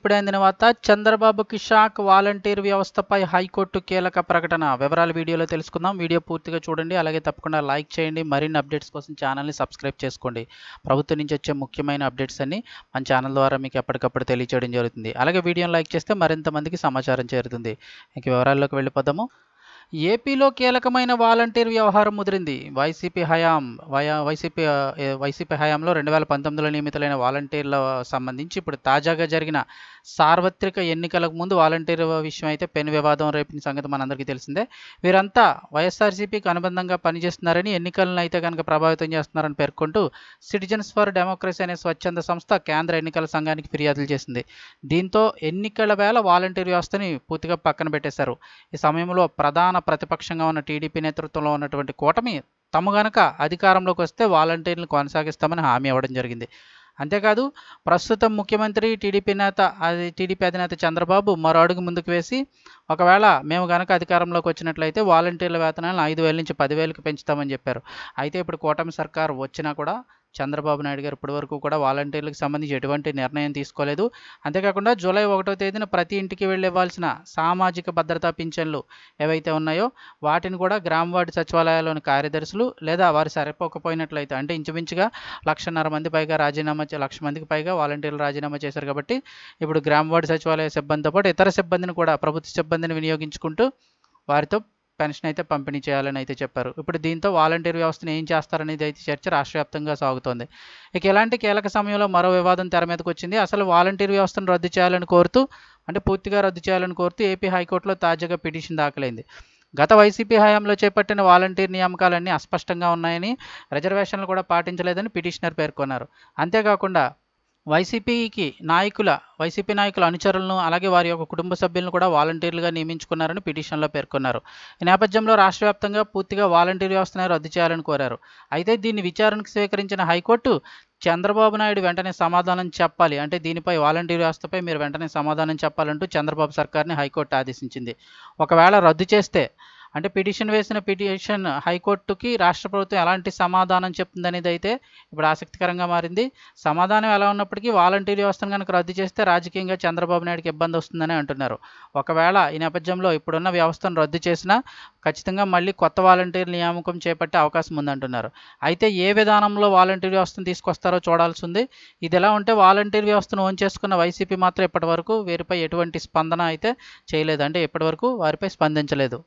ఇప్పుడే అందిన వార్త చంద్రబాబుకి షాక్ వాలంటీర్ వ్యవస్థపై హైకోర్టు కీలక ప్రకటన. వివరాలు వీడియోలో తెలుసుకుందాం. వీడియో పూర్తిగా చూడండి. అలాగే తప్పకుండా లైక్ చేయండి. మరిన్ని అప్డేట్స్ కోసం ఛానల్ని సబ్స్క్రైబ్ చేసుకోండి. ప్రభుత్వం నుంచి వచ్చే ముఖ్యమైన అప్డేట్స్ అన్ని మన ఛానల్ ద్వారా మీకు ఎప్పటికప్పుడు తెలియచేయడం జరుగుతుంది. అలాగే వీడియోని లైక్ చేస్తే మరింత మందికి సమాచారం చేరుతుంది. ఇంక వివరాల్లోకి వెళ్ళిపోదాము. ఏపీలో కీలకమైన వాలంటీర్ వ్యవహారం ముదిరింది. వైసీపీ హయాం వైసీపీ వైసీపీ హయాంలో రెండు వేల పంతొమ్మిదిలో నియమితులైన వాలంటీర్ల సంబంధించి ఇప్పుడు తాజాగా జరిగిన సార్వత్రిక ఎన్నికలకు ముందు వాలంటీర్ విషయం అయితే పెను వివాదం రేపిన సంగతి మనందరికీ తెలిసిందే. వీరంతా వైఎస్ఆర్సీపీకి అనుబంధంగా పనిచేస్తున్నారని ఎన్నికలను అయితే కనుక ప్రభావితం చేస్తున్నారని పేర్కొంటూ సిటిజన్స్ ఫర్ డెమోక్రసీ అనే స్వచ్ఛంద సంస్థ కేంద్ర ఎన్నికల సంఘానికి ఫిర్యాదులు చేసింది. దీంతో ఎన్నికల వేళ వాలంటీర్ వ్యవస్థని పూర్తిగా పక్కన పెట్టేశారు. ఈ సమయంలో ప్రధాన ప్రతిపక్షంగా ఉన్న టీడీపీ నేతృత్వంలో ఉన్నటువంటి కూటమి తమ గనక అధికారంలోకి వస్తే వాలంటీర్లు కొనసాగిస్తామని హామీ ఇవ్వడం జరిగింది. అంతేకాదు ప్రస్తుతం ముఖ్యమంత్రి టీడీపీ నేత అది టీడీపీ అధినేత చంద్రబాబు మరో అడుగు ముందుకు వేసి ఒకవేళ మేము గనక అధికారంలోకి వచ్చినట్లయితే వాలంటీర్ల వేతనాలను ఐదు వేల నుంచి పదివేలకు పెంచుతామని చెప్పారు. అయితే ఇప్పుడు కూటమి సర్కార్ వచ్చినా కూడా చంద్రబాబు నాయుడు గారు ఇప్పటివరకు కూడా వాలంటీర్లకు సంబంధించి ఎటువంటి నిర్ణయం తీసుకోలేదు. అంతేకాకుండా జూలై ఒకటో తేదీన ప్రతి ఇంటికి వెళ్ళివ్వాల్సిన సామాజిక భద్రతా పింఛన్లు ఏవైతే ఉన్నాయో వాటిని కూడా గ్రామ వార్డు సచివాలయాల్లోని కార్యదర్శులు లేదా వారు సరిపోకపోయినట్లయితే అంటే ఇంచుమించుగా లక్షన్నర మంది పైగా రాజీనామా చే- లక్ష మందికి పైగా వాలంటీర్లు రాజీనామా చేశారు కాబట్టి ఇప్పుడు గ్రామ వార్డు సచివాలయ సిబ్బందితో పాటు ఇతర సిబ్బందిని కూడా ప్రభుత్వ సిబ్బందిని వినియోగించుకుంటూ వారితో పెన్షన్ అయితే పంపిణీ చేయాలని అయితే చెప్పారు. ఇప్పుడు దీంతో వాలంటీర్ వ్యవస్థను ఏం చేస్తారనేది అయితే చర్చ రాష్ట్రవ్యాప్తంగా సాగుతోంది. ఇక ఇలాంటి కీలక సమయంలో మరో వివాదం తెర మీదకి వచ్చింది అసలు వాలంటీర్ వ్యవస్థను రద్దు చేయాలని కోరుతూ అంటే పూర్తిగా రద్దు చేయాలని కోరుతూ ఏపీ హైకోర్టులో తాజాగా పిటిషన్ దాఖలైంది. గత వైసీపీ హయాంలో చేపట్టిన వాలంటీర్ నియామకాలన్నీ అస్పష్టంగా ఉన్నాయని రిజర్వేషన్లు కూడా పాటించలేదని పిటిషనర్ పేర్కొన్నారు. అంతేకాకుండా వైసీపీకి నాయకుల వైసీపీ నాయకుల అనుచరులను అలాగే వారి యొక్క కుటుంబ సభ్యులను కూడా వాలంటీర్లుగా నియమించుకున్నారని పిటిషన్లో పేర్కొన్నారు. ఈ నేపథ్యంలో రాష్ట్ర వ్యాప్తంగా పూర్తిగా వాలంటీర్ వ్యవస్థను రద్దు చేయాలని కోరారు. అయితే దీన్ని విచారణకు స్వీకరించిన హైకోర్టు చంద్రబాబు నాయుడు వెంటనే సమాధానం చెప్పాలి. అంటే దీనిపై వాలంటీర్ వ్యవస్థపై మీరు వెంటనే సమాధానం చెప్పాలంటూ చంద్రబాబు సర్కార్ని హైకోర్టు ఆదేశించింది. ఒకవేళ రద్దు చేస్తే అంటే పిటిషన్ వేసిన పిటిషన్ హైకోర్టుకి రాష్ట్ర ప్రభుత్వం ఎలాంటి సమాధానం చెప్తుందనేది అయితే ఇప్పుడు ఆసక్తికరంగా మారింది. సమాధానం ఎలా ఉన్నప్పటికీ వాలంటీర్ వ్యవస్థను కనుక రద్దు చేస్తే రాజకీయంగా చంద్రబాబు నాయుడుకి ఇబ్బంది వస్తుందని అంటున్నారు. ఒకవేళ ఈ నేపథ్యంలో ఇప్పుడున్న వ్యవస్థను రద్దు చేసినా ఖచ్చితంగా మళ్ళీ కొత్త వాలంటీర్ నియామకం చేపట్టే అవకాశం ఉందంటున్నారు. అయితే ఏ విధానంలో వాలంటీర్ వ్యవస్థను తీసుకొస్తారో చూడాల్సి ఉంది. ఇది ఎలా ఉంటే వాలంటీర్ వ్యవస్థను ఓన్ చేసుకున్న వైసీపీ మాత్రం ఇప్పటివరకు వీరిపై ఎటువంటి స్పందన అయితే చేయలేదు. అంటే ఇప్పటివరకు వారిపై స్పందించలేదు.